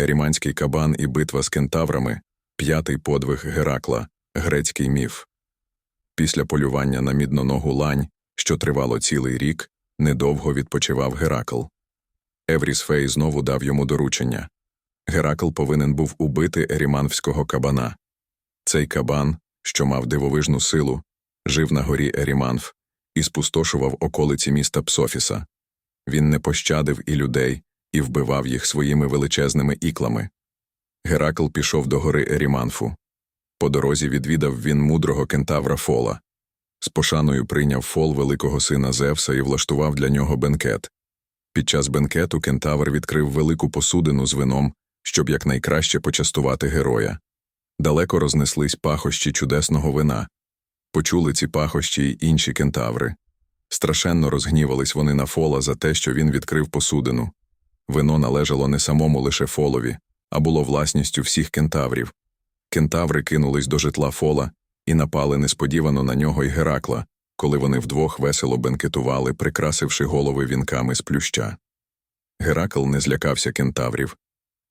Еріманський кабан і битва з кентаврами, п'ятий подвиг Геракла, грецький міф. Після полювання на мідноногу лань, що тривало цілий рік, недовго відпочивав Геракл. Еврісфей знову дав йому доручення. Геракл повинен був убити еріманського кабана. Цей кабан, що мав дивовижну силу, жив на горі Еріманф і спустошував околиці міста Псофіса. Він не пощадив і людей, і вбивав їх своїми величезними іклами. Геракл пішов до гори Еріманфу. По дорозі відвідав він мудрого кентавра Фола. З пошаною прийняв фол великого сина Зевса і влаштував для нього бенкет. Під час бенкету кентавр відкрив велику посудину з вином, щоб якнайкраще почастувати героя. Далеко рознеслись пахощі чудесного вина. Почули ці пахощі й інші кентаври. Страшенно розгнівались вони на фола за те, що він відкрив посудину. Вино належало не самому лише фолові, а було власністю всіх кентаврів. Кентаври кинулись до житла фола і напали несподівано на нього й Геракла, коли вони вдвох весело бенкетували, прикрасивши голови вінками з плюща. Геракл не злякався кентаврів.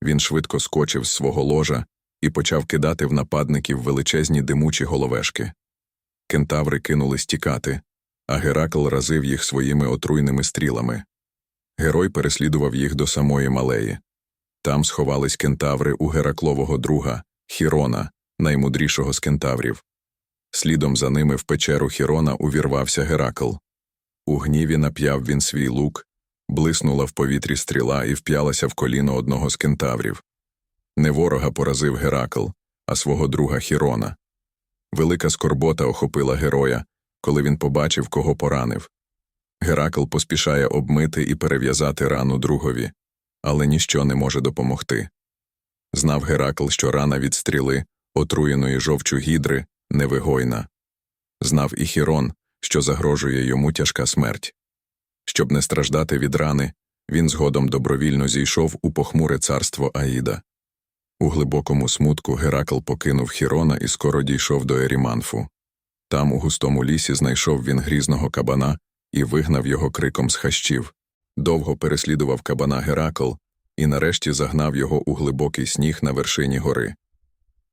Він швидко скочив з свого ложа і почав кидати в нападників величезні димучі головешки. Кентаври кинулись тікати, а Геракл разив їх своїми отруйними стрілами. Герой переслідував їх до самої малеї. Там сховались кентаври у Гераклового друга, Хірона, наймудрішого з кентаврів. Слідом за ними в печеру Хірона увірвався Геракл. У гніві нап'яв він свій лук, блиснула в повітрі стріла і вп'ялася в коліно одного з кентаврів. Не ворога поразив Геракл, а свого друга Хірона. Велика скорбота охопила героя, коли він побачив, кого поранив. Геракл поспішає обмити і перев'язати рану другові, але ніщо не може допомогти. Знав Геракл, що рана від стріли, отруєної жовчу гідри, невигойна. Знав і Хірон, що загрожує йому тяжка смерть. Щоб не страждати від рани, він згодом добровільно зійшов у похмуре царство Аїда. У глибокому смутку Геракл покинув Хірона і скоро дійшов до Еріманфу. Там, у густому лісі, знайшов він грізного кабана і вигнав його криком з хащів. Довго переслідував кабана Геракл і нарешті загнав його у глибокий сніг на вершині гори.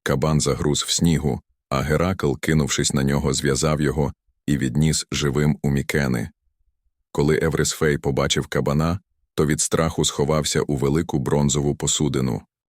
Кабан загруз в снігу, а Геракл, кинувшись на нього, зв'язав його і відніс живим у мікени. Коли Еврисфей побачив кабана, то від страху сховався у велику бронзову посудину.